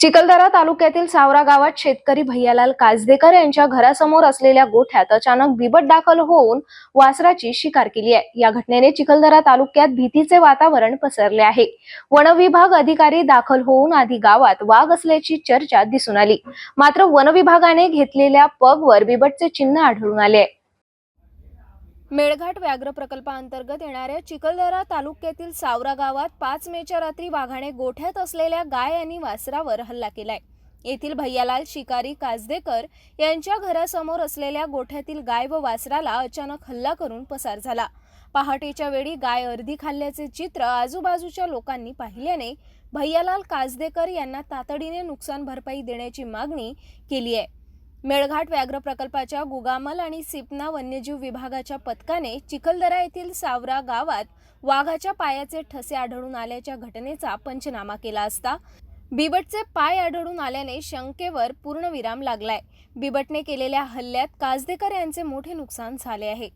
चिखलदरा तालुक्यातील सावरा गावात शेतकरी भैयालाल काजदेकर यांच्या घरासमोर असलेल्या गोठ्यात अचानक बिबट दाखल होऊन वासराची शिकार केली आहे. या घटनेने चिखलदरा तालुक्यात भीतीचे वातावरण पसरले आहे. वनविभाग अधिकारी दाखल होऊन आधी गावात वाघ असल्याची चर्चा दिसून आली. मात्र वनविभागाने घेतलेल्या पगवर बिबटचे चिन्ह आढळून आले आहे. मेळघाट व्याघ्र प्रकल्पाअंतर्गत येणाऱ्या चिखलदरा तालुक्यातील सावरा गावात पाच मेच्या रात्री वाघाने गोठ्यात असलेल्या गाय आणि वासरावर हल्ला केलाय. येथील भैयालाल शिकारी काजदेकर यांच्या घरासमोर असलेल्या गोठ्यातील गाय व वासराला अचानक हल्ला करून पसार झाला. पहाटेच्या वेळी गाय अर्धी खाल्ल्याचे चित्र आजूबाजूच्या लोकांनी पाहिल्याने भैयालाल काजदेकर यांना तातडीने नुकसान भरपाई देण्याची मागणी केली आहे. मेळघाट व्याघ्र प्रकल्पाच्या गुगामल आणि सिपना वन्यजीव विभागाच्या पथकाने चिखलदरा येथील सावरा गावात वाघाच्या पायाचे ठसे आढळून आल्याच्या घटनेचा पंचनामा केला असता बिबटचे पाय आढळून आल्याने शंकेवर पूर्णविराम लागलाय. बिबटने केलेल्या हल्ल्यात काजदेकर यांचे मोठे नुकसान झाले आहे.